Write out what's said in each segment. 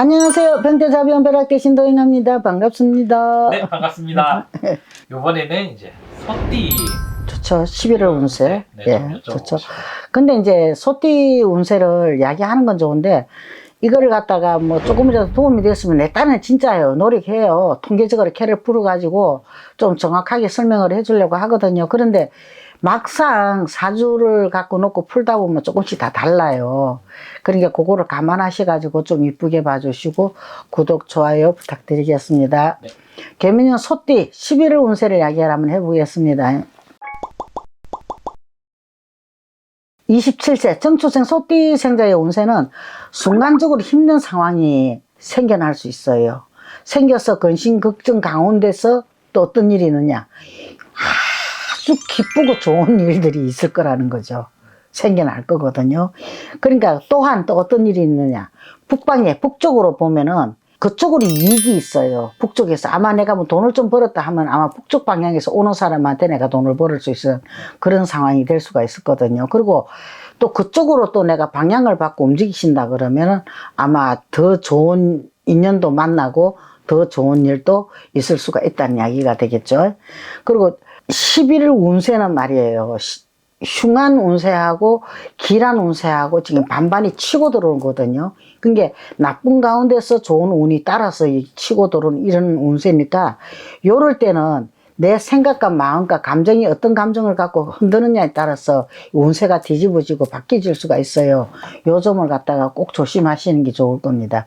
안녕하세요. 병대자비원 벼락대 신도인합니다. 반갑습니다. 네, 반갑습니다. 이번에는 이제 소띠 좋죠. 11월 운세. 네, 예, 좋죠. 근데 이제 소띠 운세를 이야기하는 건 좋은데 이거를 갖다가 뭐 조금이라도 도움이 됐으면 내 딴은 진짜예요. 노력해요. 통계적으로 캐를 풀어가지고 좀 정확하게 설명을 해주려고 하거든요. 그런데 막상 사주를 갖고 놓고 풀다 보면 조금씩 다 달라요. 그러니까 그거를 감안하셔가지고 좀 이쁘게 봐주시고 구독, 좋아요 부탁드리겠습니다. 네. 개미년 소띠 11월 운세를 이야기를 한번 해보겠습니다. 27세 정초생 소띠 생자의 운세는 순간적으로 힘든 상황이 생겨날 수 있어요. 생겨서 근심 걱정 가운데서 또 어떤 일이 있느냐. 아주 기쁘고 좋은 일들이 있을 거라는 거죠. 생겨날 거거든요. 그러니까 또한 또 어떤 일이 있느냐. 북방에 북쪽으로 보면은 그쪽으로 이익이 있어요. 북쪽에서 아마 내가 뭐 돈을 좀 벌었다 하면 아마 북쪽 방향에서 오는 사람한테 내가 돈을 벌을 수 있는 그런 상황이 될 수가 있었거든요. 그리고 또 그쪽으로 또 내가 방향을 바꿔 움직이신다 그러면은 아마 더 좋은 인연도 만나고 더 좋은 일도 있을 수가 있다는 이야기가 되겠죠. 그리고 11월 운세는 말이에요. 시- 흉한 운세하고 길한 운세하고 지금 반반이 치고 들어오거든요. 그게 나쁜 가운데서 좋은 운이 따라서 이 치고 들어오는 이런 운세니까 요럴 때는 내 생각과 마음과 감정이 어떤 감정을 갖고 흔드느냐에 따라서 운세가 뒤집어지고 바뀌질 수가 있어요. 요 점을 갖다가 꼭 조심하시는 게 좋을 겁니다.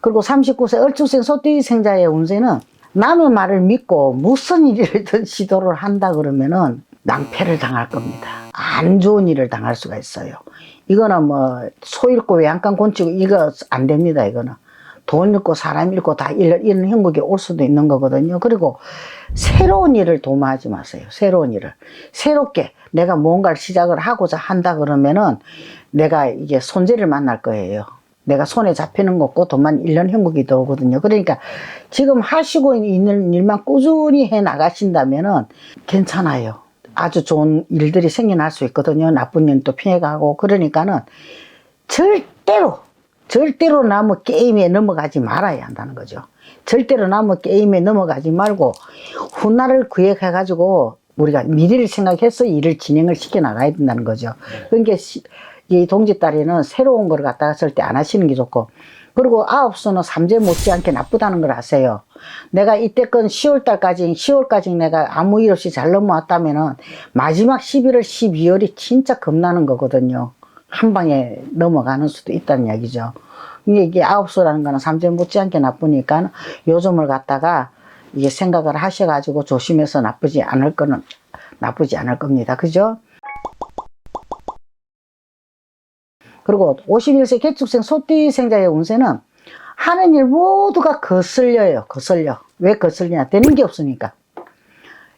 그리고 39세 얼추생 소띠 생자의 운세는 남의 말을 믿고 무슨 일이든 시도를 한다 그러면은 낭패를 당할 겁니다. 안 좋은 일을 당할 수가 있어요. 이거는 뭐 소 잃고 외양간 곤치고 이거 안 됩니다. 이거는 돈 잃고 사람 잃고 다 잃- 이런 형국이 올 수도 있는 거거든요. 그리고 새로운 일을 도모하지 마세요. 새로운 일을 새롭게 내가 뭔가를 시작을 하고자 한다 그러면은 내가 이게 손재를 만날 거예요. 내가 손에 잡히는 거 없고 돈만 1년 형국이 들어오거든요. 그러니까 지금 하시고 있는 일만 꾸준히 해 나가신다면은 괜찮아요. 아주 좋은 일들이 생겨날 수 있거든요. 나쁜 일도 피해가고 그러니까는 절대로 절대로 나무 게임에 넘어가지 말아야 한다는 거죠. 절대로 나무 게임에 넘어가지 말고 훗날을 구획해 가지고 우리가 미래를 생각해서 일을 진행을 시켜 나가야 된다는 거죠. 그러니까 시- 이 동지딸이는 새로운 걸 갖다가 절대 안 하시는 게 좋고 그리고 아홉 수는 삼재 못지않게 나쁘다는 걸 아세요. 내가 이때껏 10월 달까지 10월까지 내가 아무 일 없이 잘 넘어왔다면은 마지막 11월 12월이 진짜 겁나는 거거든요. 한 방에 넘어가는 수도 있다는 이야기죠. 이게, 이게 아홉 수라는 거는 삼재 못지않게 나쁘니까 요즘을 갖다가 이게 생각을 하셔가지고 조심해서 나쁘지 않을 거는 나쁘지 않을 겁니다. 그죠? 그리고 51세 개축생 소띠 생자의 운세는 하는 일 모두가 거슬려요. 거슬려. 왜 거슬리냐? 되는 게 없으니까.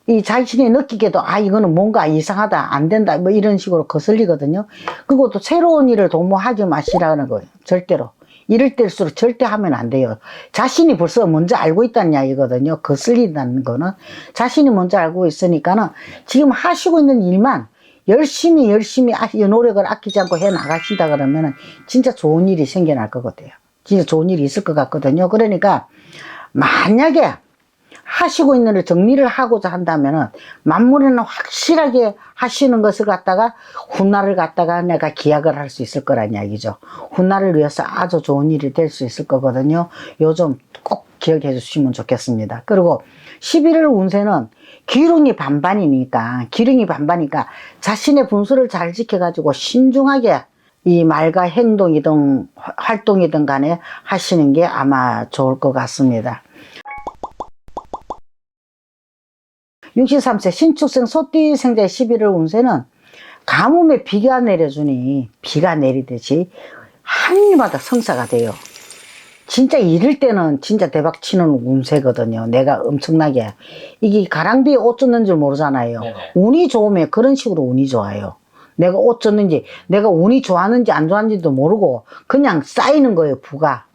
이 자신이 느끼게도 아 이거는 뭔가 이상하다 안 된다 뭐 이런 식으로 거슬리거든요. 그리고 또 새로운 일을 도모하지 마시라는 거예요. 절대로. 이럴 때일수록 절대 하면 안 돼요. 자신이 벌써 먼저 알고 있다는 이야기거든요. 거슬린다는 거는 자신이 먼저 알고 있으니까는 지금 하시고 있는 일만 열심히 열심히 아- 이 노력을 아끼지 않고 해 나가신다 그러면은 진짜 좋은 일이 생겨날 것 같아요. 진짜 좋은 일이 있을 것 같거든요. 그러니까 만약에 하시고 있는 일 정리를 하고자 한다면은 만물에는 확실하게 하시는 것을 갖다가 훗날을 갖다가 내가 기약을 할 수 있을 거란 이야기죠. 훗날을 위해서 아주 좋은 일이 될 수 있을 거거든요. 요즘 꼭 기억해 주시면 좋겠습니다. 그리고 11월 운세는 기lun이 반반이니까 기lun이 반반이니까 자신의 분수를 잘 지켜가지고 신중하게 이 말과 행동이든 화- 활동이든 간에 하시는 게 아마 좋을 것 같습니다. 63세 신축생 소띠 생자의 11월 운세는 가뭄에 비가 내려주니 비가 내리듯이 한 일마다 성사가 돼요. 진짜 이럴 때는 진짜 대박 치는 운세거든요. 내가 엄청나게. 이게 가랑비에 옷 젖는 줄 모르잖아요. 네네. 운이 좋으면 그런 식으로 운이 좋아요. 내가 옷 젖는지, 내가 운이 좋았는지 안 좋았는지도 모르고 그냥 쌓이는 거예요, 부가.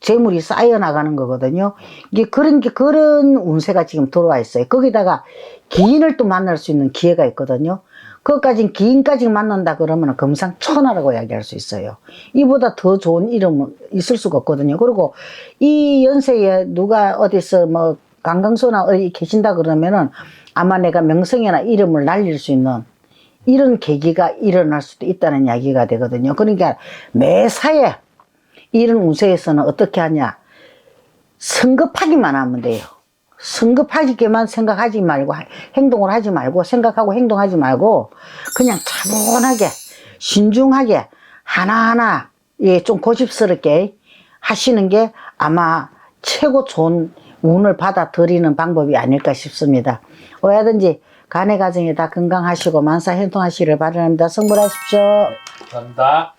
재물이 쌓여 나가는 거거든요. 이게 그런 게 그런 운세가 지금 들어와 있어요. 거기다가 기인을 또 만날 수 있는 기회가 있거든요. 그것까진 기인까지 만난다 그러면 금상천하라고 이야기할 수 있어요. 이보다 더 좋은 이름은 있을 수가 없거든요. 그리고 이 연세에 누가 어디서 뭐 관광소나 어디 계신다 그러면은 아마 내가 명성이나 이름을 날릴 수 있는 이런 계기가 일어날 수도 있다는 이야기가 되거든요. 그러니까 매사에 이런 운세에서는 어떻게 하냐. 성급하기만 하면 돼요. 성급하기만 생각하지 말고 하- 행동을 하지 말고 생각하고 행동하지 말고 그냥 차분하게 신중하게 하나하나 예, 좀 고집스럽게 하시는 게 아마 최고 좋은 운을 받아들이는 방법이 아닐까 싶습니다. 뭐야든지 간의 가정에 다 건강하시고 만사 행동하시기를 바랍니다. 성불하십시오. 감사합니다.